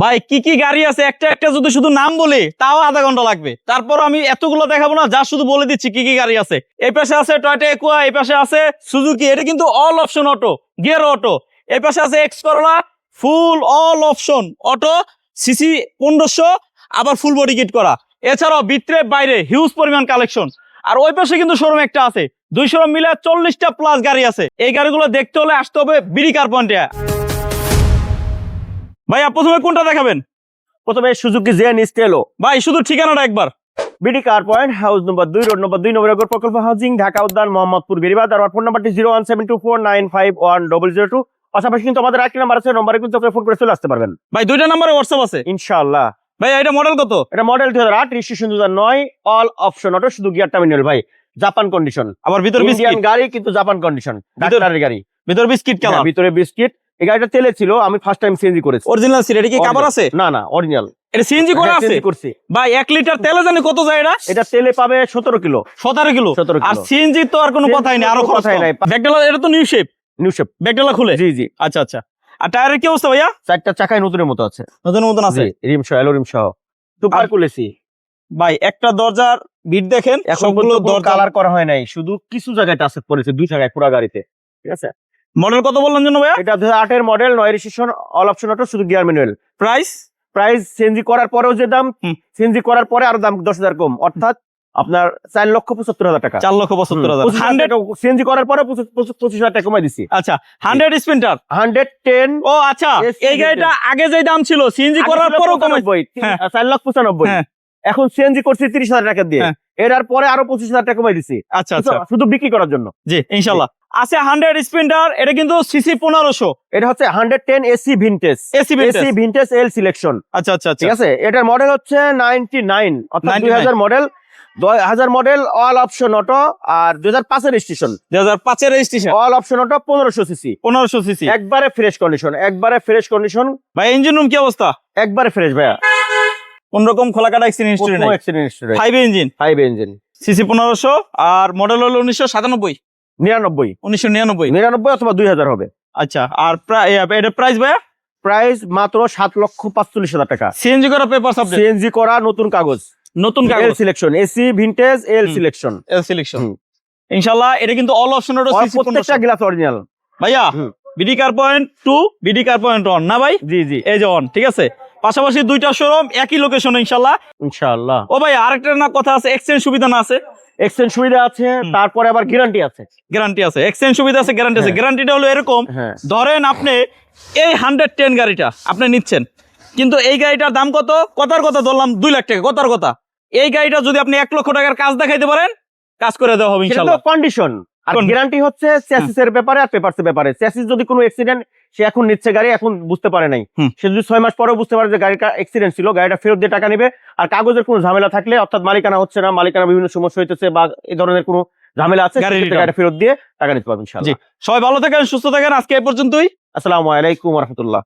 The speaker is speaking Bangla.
ভাই, কি কি গাড়ি আছে? একটা একটা যদি শুধু নাম বলি, তাও আধা ঘণ্টা লাগবে। তারপর আমি এতগুলো দেখাবো না, যা শুধু বলে দিচ্ছি কি কি গাড়ি আছে। এই পাশে আছে টয়টা একুয়া এই পাশে আছে সুজুকি এটা কিন্তু all option auto gear auto এই পাশে আছে X Corolla full all option auto CC পনেরোশো, আবার ফুল বডি কিট করা। এছাড়াও ভিতরে বাইরে হিউজ পরিমাণ কালেকশন আর ওই পাশে কিন্তু শোরুম একটা আছে। দুই শোরুম মিলে চল্লিশটা প্লাস গাড়ি আছে। এই গাড়িগুলো দেখতে হলে আসতে হবে বিড়িকার পয়েন্টে ভাইয়া প্রথমে কোনটা দেখাবেন? প্রথমে সুজুকি জেন স্টেলো ভাই শুধু ঠিকানাটা একবার। BD car point house number দুই রোড নম্বর দুই নম্বর এগারো প্রকল্প হাউজিং ঢাকা উদ্যান মোহাম্মদপুর বেরিবাদ আর ফোন নাম্বারটি zero one seven two four nine five one double zero two. পাশাপাশি কিন্তু আমাদের আরেকটি নাম্বার আছে নম্বরে কিন্তু আপনি ফোন করে চলে আসতে পারবেন। ভাই দুইটা নাম্বারে হোয়াটসঅ্যাপ আছে? ইনশাআল্লাহ। ভাই এটা মডেল কত? এটা মডেল দুই হাজার আট রেজিস্ট্রেশন দু হাজার নয় অল অপশন অটো শুধু গিয়ার টার্মিনাল ভাই। জাপান কন্ডিশন আবার ভিতর ইন্ডিয়ান গাড়ি কিন্তু জাপান কন্ডিশন ডাক্তারের গাড়ি। ভিতর বিস্কিট কালার ভিতরে বিস্কিট এই গাড়িটা তেলে ছিল আমি ফার্স্ট টাইম সিএনজি করেছি। অরিজিনাল কি কাভার আছে? না না অরিজিনাল এটা সিএনজি করা আছে? করছি। ভাই এক লিটার তেলে জানি কত যায় এটা? এটা তেলে পাবে সতেরো কিলো। সতেরো কিলো? আর সিএনজি তো আর কোনো কথাই নেই আরও খরচ। ব্যাগডালা এটা তো নিউ শেপ নিউ শেপ ব্যাগডালা খুলে? জি জি। আচ্ছা আচ্ছা। আর টায়ারের কি অবস্থা ভাইয়া? চারটা চাকায় নতুনের মতো আছে। নতুন মতন আছে? রিম সহ এলো রিম সহ। সুপার কুলেছি ভাই একটা দরজার বিট দেখেন এখন সবগুলো দরজা কালার করা হয় নাই। শুধু কিছু জায়গায় টাচ পড়েছে দুই জায়গায় পুরো গাড়িতে। ঠিক আছে? মডেল কত বললেন জন্য ভাইয়া? এটা দুই আটের মডেল নয় রেজিস্ট্রেশন অল অপশন অটো শুধু গিয়ার ম্যানুয়াল প্রাইস প্রাইস চেঞ্জি করার পরেও যে দাম। চেঞ্জি করার পরে আরও দাম দশ হাজার কম। অর্থাৎ আপনার চার লক্ষ পঁচাত্তর হাজার টাকা। চার লক্ষ পঁচাত্তর হাজার। হান্ড্রেড চেঞ্জি করার পরে পঁচিশ হাজার টাকা কমাই দিছি। আচ্ছা হান্ড্রেড স্পেন্টার হান্ড্রেড টেন ও আচ্ছা এই গাড়িটা আগে যে দাম ছিল সিএনজি করার পরও কমে হ্যাঁ। চার লক্ষ পঁচানব্বই। হ্যাঁ। এখন সিএনজি করছি তিরিশ হাজার টাকা দিয়ে। হ্যাঁ। এর পরে আরও পঁচিশ হাজার টাকা কমাই দিছি। আচ্ছা আচ্ছা। শুধু বিক্রি করার জন্য। জি ইনশাল্লাহ। আছে হান্ড্রেড স্পেন্টার এটা কিন্তু সিসি পনেরোশো। এটা হচ্ছে hundred ten AC vintage AC AC vintage L selection আচ্ছা আচ্ছা ঠিক আছে? এটার মডেল হচ্ছে নাইনটি নাইন অর্থাৎ দুই হাজার মডেল হাজার মডেল অল অপশন অটো আর দুই হাজার পাঁচের স্টেশন দুই হাজার পাঁচের রেজিস্ট্রেশন অল অপশন অটো পনেরোশো সিসি পনেরোশো সিসি একবারে ফ্রেশ কন্ডিশন একবারে ফ্রেশ কন্ডিশন ভাই ইঞ্জিন রুম কি অবস্থা? একবারে ফ্রেশ ভাইয়া। কোন রকম খোলাকাটা accident history five engine five engine CC পনেরোশো আর মডেল হলো উনিশশো সাতানব্বই। নিরানব্বই। উনিশশো নিরানব্বই? নিরানব্বই অথবা দুই হাজার হবে। আচ্ছা আর এটা প্রাইস ভাইয়া? প্রাইস মাত্র সাত লক্ষ পাঁচচল্লিশ হাজার টাকা। সিএনজি করা পেপার সিএনজি করা নতুন কাগজ। নতুন কাগজ? Selection AC vintage L. Selection L selection হুম। ইনশাল্লাহ এটা কিন্তু অল অপশন প্রত্যেকটা গ্লাস অরিজিনাল ভাইয়া। BD car point to BD car point on না ভাই? জি জি। এই যে অন ঠিক আছে? পাশাপাশি দুইটা শোরুম একই লোকেশন ইনশাল্লাহ ইনশাআল্লাহ। ও ভাই আরেকটা না কথা আছে এক্সচেঞ্জ সুবিধা না আছে? এক্সচেঞ্জ সুবিধা আছে তারপরে আবার গ্যারান্টি আছে। গ্যারান্টি আছে এক্সচেঞ্জ সুবিধা আছে গ্যারান্টি আছে। গ্যারান্টিটা হলো এরকম হ্যাঁ। ধরেন আপনি এই হান্ড্রেড টেন গাড়িটা আপনি নিচ্ছেন কিন্তু এই গাড়িটার দাম কত? কথার কথা ধরলাম দুই লাখ টাকা কথার কথা। এই গাড়িটা যদি আপনি এক লক্ষ টাকার কাজ দেখাইতে পারেন কাজ করে দেওয়া হবে সেটা ইনশাল্লাহ কন্ডিশন আর গ্যারান্টি হচ্ছে চ্যাসিস এর ব্যাপারে আর পেপারস এর ব্যাপারে। চ্যাসিস যদি কোনো অ্যাক্সিডেন্ট সে এখন নিচ্ছে গাড়ি এখন বুঝতে পারে নাই। সে যদি ছয় মাস পরেও বুঝতে পারে যে গাড়িটা অ্যাক্সিডেন্ট ছিল গাড়িটা ফেরত দিয়ে টাকা নেবে আর কাগজের কোনো ঝামেলা থাকলে অর্থাৎ মালিকানা হচ্ছে না মালিকানা বিভিন্ন সমস্যা হইতেছে বা এই ধরনের কোনো ঝামেলা আছে গাড়ি গাড়িটা ফেরত দিয়ে টাকা নিতে পারবেন ইনশাআল্লাহ। সবাই ভালো থাকেন সুস্থ থাকেন আজকে এই পর্যন্তই। আসসালামু আলাইকুম রহমতুল্লাহ।